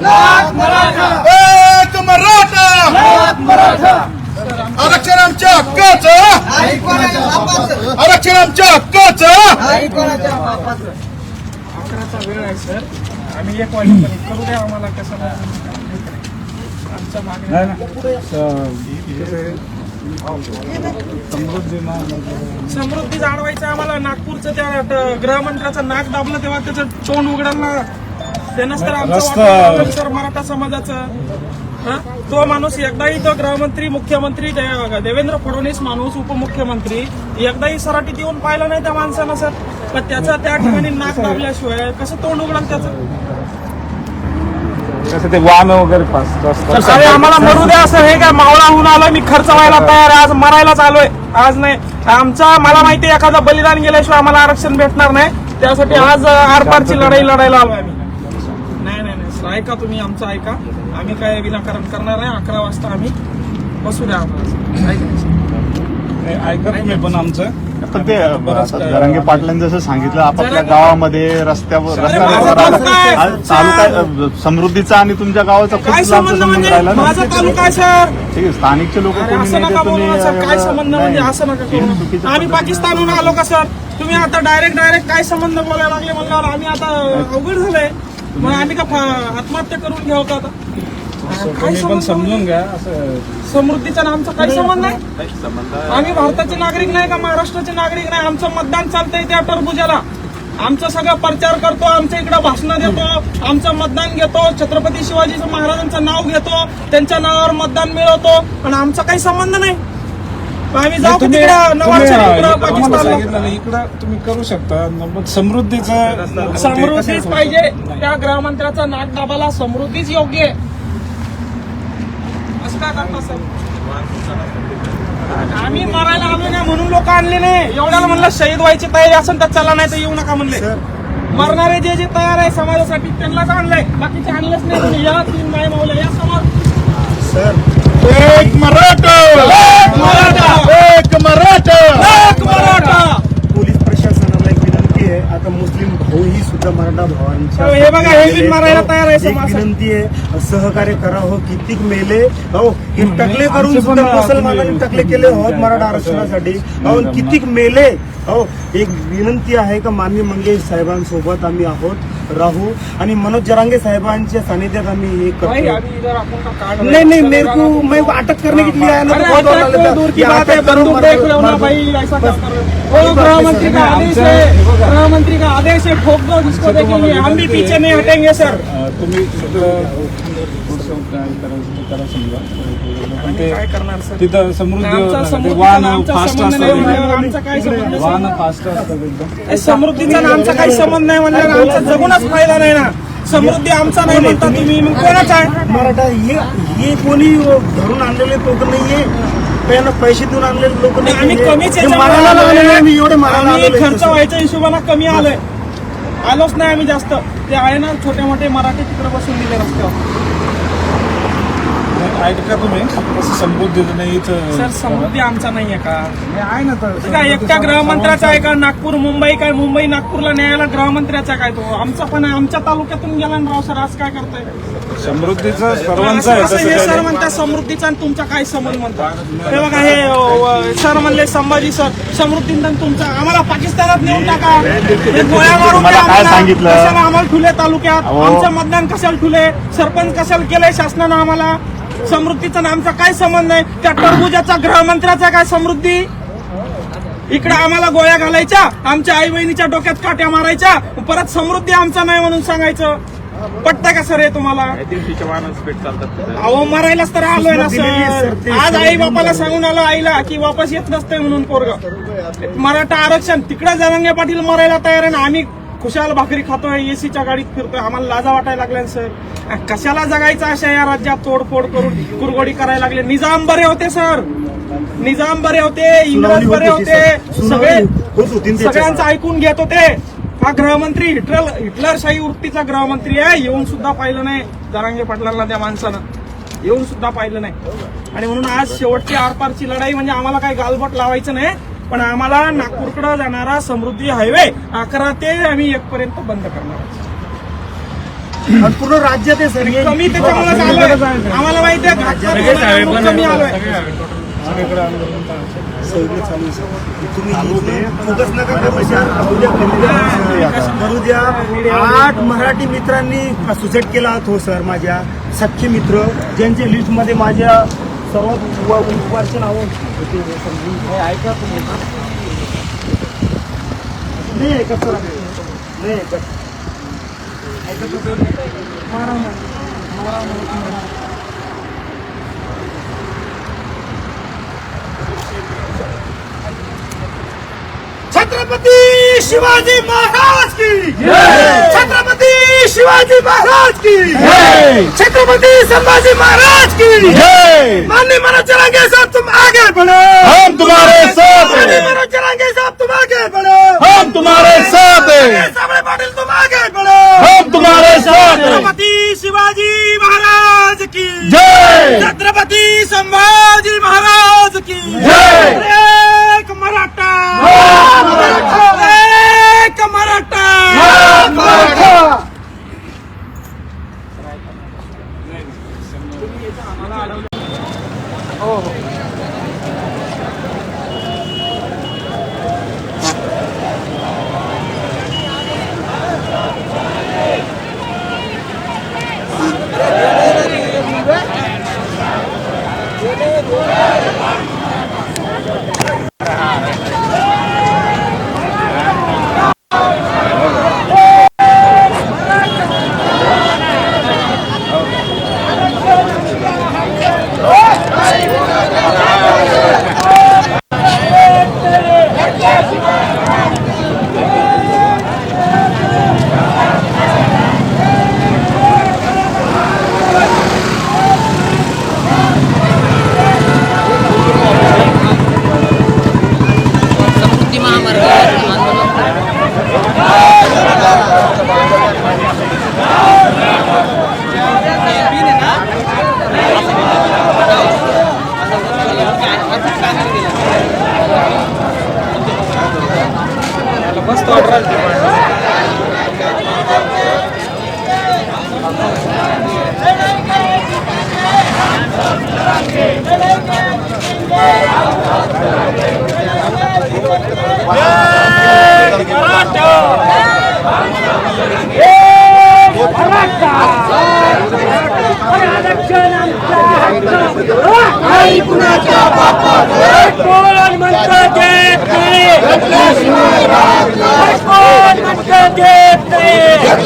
एक मराठा. आरक्षण आमच्या हक्काचं. आरक्षण आमच्या हक्काचं. अकराचा वेळ आहे सर. आम्ही एक वाजेपर्यंत करू द्या आम्हाला कसं आमच्या मागण्या समृद्धी जाणवायचं आम्हाला. नागपूरचं त्या गृहमंत्र्याचं नाक दाबलं तेव्हा त्याचं तोंड उघडायला त्यानंच तर आमचं सर मराठा समाजाचं. हं? तो माणूस एकदाही तो गृहमंत्री मुख्यमंत्री देवेंद्र फडणवीस माणूस उपमुख्यमंत्री एकदाही सराटीत येऊन पाहिलं नाही त्या माणसानं सर. पण त्याचं त्या ठिकाणी नाक दाबल्याशिवाय कसं तोंड उघडलं त्याचं? कसं ते वाहन वगैरे अरे आम्हाला मरू द्या असं हे काय? मावळा होऊन आलोय मी खर्च व्हायला तयार आज मरायलाच आलोय आज नाही. आमचा मला माहिती एखादा बलिदान गेल्याशिवाय आम्हाला आरक्षण भेटणार नाही. त्यासाठी आज आरपारची लढाई लढायला आलोय आम्ही. ऐका तुम्ही आमचं ऐका. आम्ही काय विनाकारण करणार नाही अकरा वाजता आम्ही बसू द्या ऐका. तुम्ही पण आमचं. पण ते पाटलांनी जसं सांगितलं आपापल्या गावामध्ये रस्त्यावर तालुका आहे. समृद्धीचा आणि तुमच्या गावाचा खूप संबंध म्हणजे? राहिला ना. माझा तालुका आहे सर. ठीक आहे स्थानिकचे लोक म्हणजे नाही. असं नका करू. चुकीचं आम्ही पाकिस्तानहून आलो का सर? तुम्ही आता डायरेक्ट डायरेक्ट काय संबंध बोलायला लागले म्हणल्यावर आम्ही आता अवघड झालंय. मग आम्ही का आत्महत्या करून घेऊ का आता काय पण समजून घ्या असं समृद्धीचा आणि आमचा काही संबंध नाही? आम्ही भारताचे नागरिक नाही का? महाराष्ट्राचे नागरिक नाही? आमचं मतदान चालतंय त्या टरबुजाला. आमचं सगळं प्रचार करतो आमच्या इकडे भाषणं देतो आमचं मतदान घेतो छत्रपती शिवाजी महाराजांचं नाव घेतो त्यांच्या नावावर मतदान मिळवतो पण आमचा काही संबंध नाही. आम्ही जाऊ का तुम्ही तिकडं तुम्ही, पाकिस्तानला. सांगितलं नाही, इकडं तुम्ही करू शकता. मग समृद्धीचं समृद्धीच पाहिजे. त्या गृहमंत्र्याचा नाक दाबाला समृद्धीच योग्य आहे. असं करता सर? आम्ही मरायला आलो नाही म्हणून लोक आणले नाही. एवढ्याला म्हणलं शहीद व्हायची तयारी असेल तर चला नाही तर येऊ नका म्हणले. मरणारे जे जे तयार आहे समाजासाठी त्यांनाच आणलंय. बाकीचे आणलेच नाही. कोणी या तीन माय मावल्या या एक मराठा एक मराठा! एक मराठा! एक मराठा! पोलीस प्रशासनाला एक विनंती आहे. आता मुस्लिम भाऊही सुद्धा मराठा भावांच्या हो, हे हे आहे. विनंती आहे सहकार्य करा हो कितीक मेले हो हे टकले करून सुद्धा मुसलमानांनी टकले केले होत मराठा आरक्षणासाठी हो कितीक मेले हो एक विनंती आहे का माननीय मंगेश साहेबांसोबत आम्ही आहोत राहू आणि मनोज जरांगे साहेबांच्या सानिध्यात आम्ही हे करतो नहीं हैं। नहीं मेरे को मैं अटक करने के लिए आया ना बहुत दूर की बात है बंदूक देख ना। भाई ऐसा क्या कर रहे हो? गृहमंत्री का आदेश है हे. गृहमंत्री का आदेश है ठोक दो जिसको देखेंगे हम भी पीछे नहीं हटेंगे सर। तुम्ही समजा. तिथं समृद्धी समृद्धीचा वाहन आमचा फास्ट नाही असतात? वाहन फास्ट असतात समृद्धीचा काही संबंध नाही म्हणल्यावर आमचा जगूनच फायदा नाही ना. समृद्धी आमचा नाही म्हणता तुम्ही मग कोणाचा आहे? मराठा हे हे कोणी घरून आणलेले लोक नाहीये. त्यांना पैसे देऊन आणलेले लोक आणि आम्ही कमीच मारायला एवढे मारायला. खर्च व्हायच्या हिशोबाने कमी आलोय. आलोच नाही आम्ही जास्त. ते आहे ना छोटे मोठे मराठी चित्र बसून दिले रस्त्यावर. ऐका तुम्ही? असं नाही सर समृद्धी आमचा नाहीये का? हे आहे ना तर काय एकट्या गृहमंत्र्याचा आहे का? नागपूर मुंबई काय? मुंबई नागपूरला न्यायला गृहमंत्र्याचा काय तो? आमचा पण आहे. आमच्या तालुक्यातून गेला ना राव सर आज काय करतोय? समृद्धीचं सर्वांचं आहे असं तसं हे काही सर नाही. म्हणतात समृद्धीचा आणि तुमचा काय संबंध म्हणतात? हे बघा हे अ, सर म्हणले संभाजी सर समृद्धीचा आणि तुमचा आम्हाला पाकिस्तानात नेऊन टाका. हे गोळ्या मारून तुम्हाला काय आम्हाला. सांगितलं? कशाला आम्हाला ठुले तालुक्यात? अहो. आमचं मतदान कशाला ठुले? सरपंच कशाला केलंय शासनानं आम्हाला? समृद्धीचा आमचा काय संबंध नाही त्या टरबुजाचा गृहमंत्र्याचा काय समृद्धी? इकडे आम्हाला गोळ्या घालायच्या आमच्या आई बहिणीच्या डोक्यात काट्या मारायच्या परत समृद्धी आमचा नाही म्हणून सांगायचं. पटतं का सर हे तुम्हाला? अहो मरायलाच तर आलोय ना आहे, सर, आज आई बापाला सांगून आलो आईला की वापस येत नसतंय म्हणून पोरग. मराठा आरक्षण तिकडे जरांगे पाटील मरायला तयार आहे ना आम्ही खुशाल भाकरी खातोय एसीच्या गाडीत फिरतोय आम्हाला लाजा वाटायला लागल्या सर कशाला जगायचं अशा या राज्यात तोडफोड करून कुरगोडी करायला लागले? निजाम बरे होते सर निजाम बरे होते इंग्रज बरे होत. सगळे. सगळ्यांचं ऐकून घेत होते. हा गृहमंत्री हिटलर हिटलरशाही वृत्तीचा गृहमंत्री आहे. येऊन सुद्धा पाहिलं नाही. जरांगे पाटलांना त्या माणसानं. येऊन सुद्धा पाहिलं नाही. आणि म्हणून आज शेवटची आरपारची लढाई म्हणजे आम्हाला काही गालबोट लावायचं नाही. पण आम्हाला नागपूरकडे जाणारा समृद्धी हायवे अकरा ते आम्ही एक पर्यंत बंद करणार पूर्ण राज्यात आहे. कमी त्याच्यामुळे आलोय आम्हाला माहिती आहे कमी आलोय. आठ मराठी मित्रांनी सुसाईड केला हो सर माझ्या सख्खे मित्र ज्यांच्या लिस्टमध्ये माझ्या सर्वात व- वरचे नाव होते. हे ऐका तुम्ही. नाही ऐकत सर नाही ऐकत. छत्रपती शिवाजी महाराज की शिवाजी महाराज की। छत्रपति संभाजी महाराज की। माननीय मनोज चलांगे साहब तुम आगे बढ़ो। हम तुम्हारे साथ माननीय हैं मनोज चलांगे साहब तुम आगे बढ़ो। हम तुम्हारे साथ हैं। सामने पाटिल तुम आगे बढ़ो। हम तुम्हारे साथ छत्रपति शिवाजी महाराज की। जय। Chhatrapati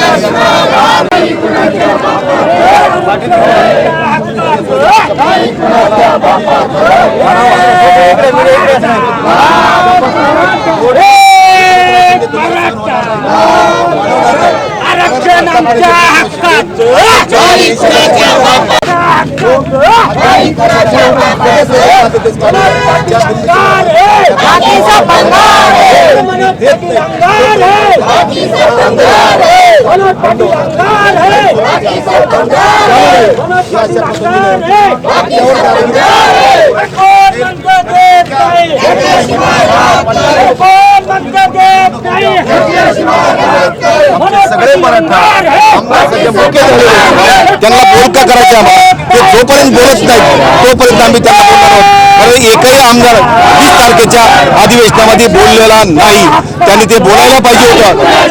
Yes, sir. आरक्षण आमच्या हक्कात सगळे मराठा आमदार मोके झाले. त्यांना बोलका करायचे आम्हाला. ते जोपर्यंत बोलत नाही तोपर्यंत आम्ही त्यांना बोलणार आहोत. कारण एकही आमदार वीस तारखेच्या अधिवेशनामध्ये बोललेला नाही. त्यांनी ते बोलायला पाहिजे होतं.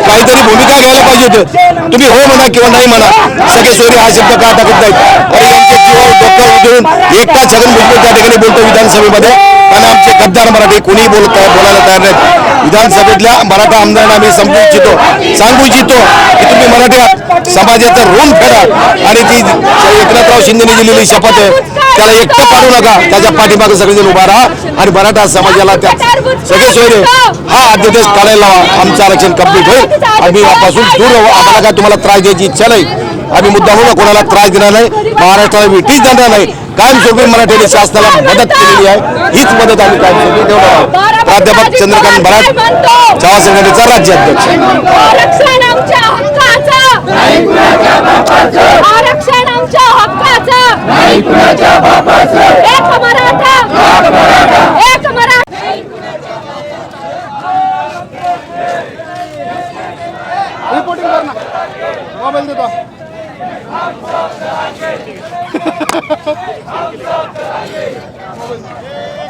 काहीतरी भूमिका घ्यायला पाहिजे होतं. तुम्ही हो म्हणा किंवा नाही म्हणा सगळे सोयरे हा शब्द का टाकत नाहीत? आणि यांच्या जीवावर डोक्यावर घेऊन एकटा छगन भुजबळ त्या ठिकाणी बोलतो विधानसभेमध्ये. आणि आमचे गद्दार मराठी कोणीही बोलत बोलायला तयार नाहीत. विधानसभेतल्या मराठा आमदारांना आम्ही समजू इच्छितो. सांगू इच्छितो की तुम्ही मराठी समाजाचं ऋण फेडा आणि ती एकनाथराव शिंदेने दिलेली शपथ आहे त्याला एकटं काढू नका. त्याच्या पाठीमागे सगळेजण उभा राहा आणि मराठा समाजाला त्या सगळे सोयरे हा अध्यादेश काढायला लावा आमचं आरक्षण कंप्लीट होईल. आम्ही यापासून दूर राहू आम्हाला काय तुम्हाला त्रास द्यायची इच्छा नाही. आम्ही मुद्दामून कोणाला त्रास देणार नाही. महाराष्ट्राला विटीच देणार नाही. कायमस्वरूपी मराठी शासनाला मदत केलेली आहे. हीच मदत आम्ही कायमस्वरूपी आहोत. प्राध्यापक चंद्रकांत बराट चव्हाण संघटनेचा राज्याध्यक्ष आरक्षण आमच्या हक्काचं आरक्षण आमच्या हक्काचं एक मराठा एक मराठा मोबाईल देतो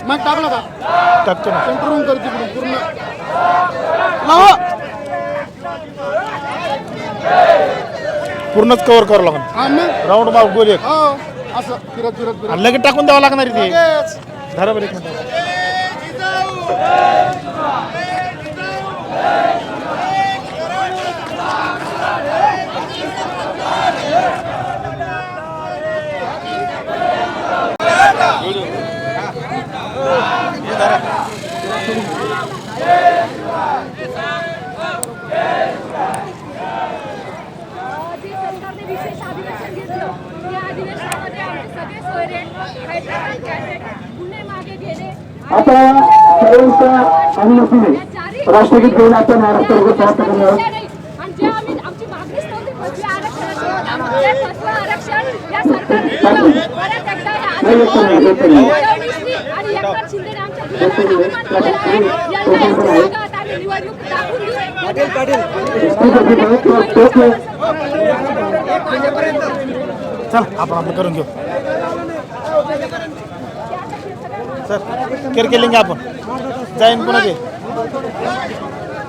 मग टाकला का? टाकतो ना. कंट्रोल कर तिकडून पूर्ण. लावा. पूर्णच कव्हर करावं लागेल. हा मग? राऊंड मार्क गोल एक. हो. असं फिरत फिरत फिरत. आणि लगेच टाकून द्यावं लागणार आहे ते. लगेच. धरा बरं एक मिनिट जे सरकारने विशेष अधिवेशन घेतलं त्या अधिवेशनामध्ये आमचे सगळे सोयरे हैदराबाद कॅसेट गुन्हे मागे घेणे आता सर्वांच्या अनुमतीने राष्ट्रगीत घेऊन आपण महाराष्ट्रावर प्राप्त करणार चल आपण आपलं करून घेऊ. सर केअर केलिंग आपण. जाईन पुन्हा ते